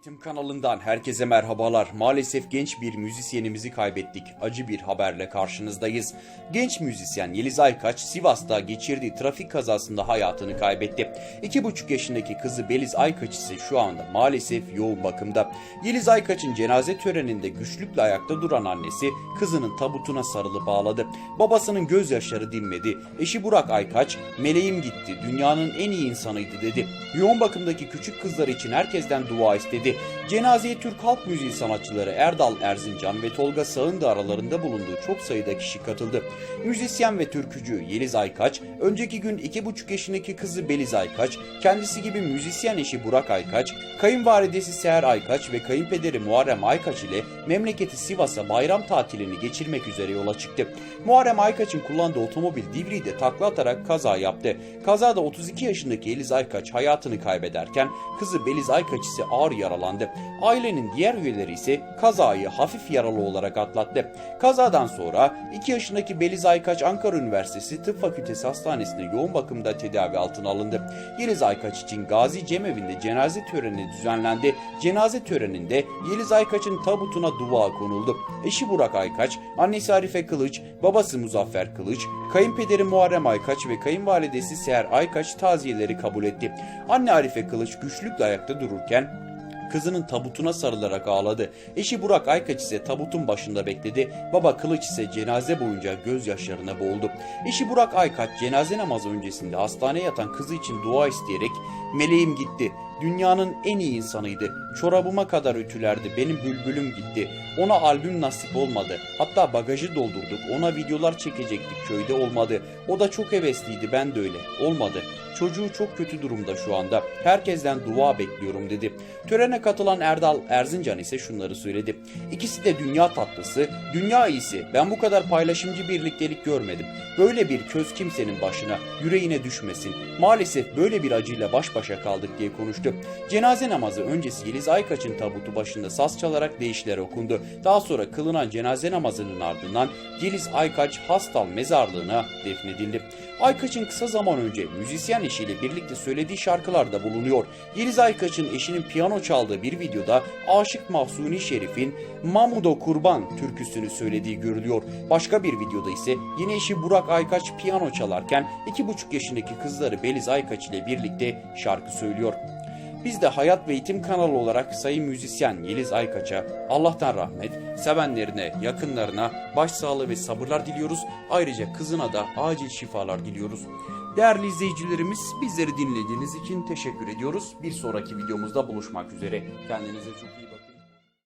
kanalından herkese merhabalar. Maalesef genç bir müzisyenimizi kaybettik. Acı bir haberle karşınızdayız. Genç müzisyen Yeliz Aykaç Sivas'ta geçirdiği trafik kazasında hayatını kaybetti. 2,5 yaşındaki kızı Beliz Aykaç ise şu anda maalesef yoğun bakımda. Yeliz Aykaç'ın cenaze töreninde güçlükle ayakta duran annesi kızının tabutuna sarılıp ağladı. Babasının gözyaşları dinmedi. Eşi Burak Aykaç, meleğim gitti, dünyanın en iyi insanıydı dedi. Yoğun bakımdaki küçük kızlar için herkesten dua istedi. Cenazeye Türk halk müziği sanatçıları Erdal Erzincan ve Tolga Sağ'ın da aralarında bulunduğu çok sayıda kişi katıldı. Müzisyen ve türkücü Yeliz Aykaç, önceki gün 2,5 yaşındaki kızı Beliz Aykaç, kendisi gibi müzisyen eşi Burak Aykaç, kayınvalidesi Seher Aykaç ve kayınpederi Muharrem Aykaç ile memleketi Sivas'a bayram tatilini geçirmek üzere yola çıktı. Muharrem Aykaç'ın kullandığı otomobil Divri'de takla atarak kaza yaptı. Kazada 32 yaşındaki Yeliz Aykaç hayatını kaybederken kızı Beliz Aykaç ise ağır yaralandı. Ailenin diğer üyeleri ise kazayı hafif yaralı olarak atlattı. Kazadan sonra 2 yaşındaki Beliz Aykaç Ankara Üniversitesi Tıp Fakültesi Hastanesi'nde yoğun bakımda tedavi altına alındı. Yeliz Aykaç için Gazi Cemevi'nde cenaze töreni düzenlendi. Cenaze töreninde Yeliz Aykaç'ın tabutuna dua konuldu. Eşi Burak Aykaç, annesi Arife Kılıç, babası Muzaffer Kılıç, kayınpederi Muharrem Aykaç ve kayınvalidesi Seher Aykaç taziyeleri kabul etti. Anne Arife Kılıç güçlükle ayakta dururken kızının tabutuna sarılarak ağladı. Eşi Burak Aykaç ise tabutun başında bekledi. Baba Kılıç ise cenaze boyunca gözyaşlarına boğuldu. Eşi Burak Aykaç cenaze namazı öncesinde hastaneye yatan kızı için dua isteyerek meleğim gitti. Dünyanın en iyi insanıydı. Çorabıma kadar ütülerdi. Benim bülbülüm gitti. Ona albüm nasip olmadı. Hatta bagajı doldurduk. Ona videolar çekecektik köyde olmadı. O da çok hevesliydi ben de öyle. Olmadı. Çocuğu çok kötü durumda şu anda. Herkesten dua bekliyorum dedi. Törene katılan Erdal Erzincan ise şunları söyledi. İkisi de dünya tatlısı, dünya iyisi. Ben bu kadar paylaşımcı birliktelik görmedim. Böyle bir köz kimsenin başına, yüreğine düşmesin. Maalesef böyle bir acıyla baş başa kaldık diye konuştu. Cenaze namazı öncesi Yeliz Aykaç'ın tabutu başında saz çalarak deyişler okundu. Daha sonra kılınan cenaze namazının ardından Yeliz Aykaç Hastal mezarlığına defnedildi. Aykaç'ın kısa zaman önce müzisyen eşiyle birlikte söylediği şarkılarda bulunuyor. Yeliz Aykaç'ın eşinin piyano çaldığı bir videoda Aşık Mahsuni Şerif'in Mamudo Kurban türküsünü söylediği görülüyor. Başka bir videoda ise yine eşi Burak Aykaç piyano çalarken 2,5 yaşındaki kızları Beliz Aykaç ile birlikte şarkı söylüyor. Biz de Hayat ve Eğitim kanalı olarak sayın müzisyen Yeliz Aykaç'a Allah'tan rahmet, sevenlerine, yakınlarına başsağlığı ve sabırlar diliyoruz. Ayrıca kızına da acil şifalar diliyoruz. Değerli izleyicilerimiz bizleri dinlediğiniz için teşekkür ediyoruz. Bir sonraki videomuzda buluşmak üzere. Kendinize çok iyi.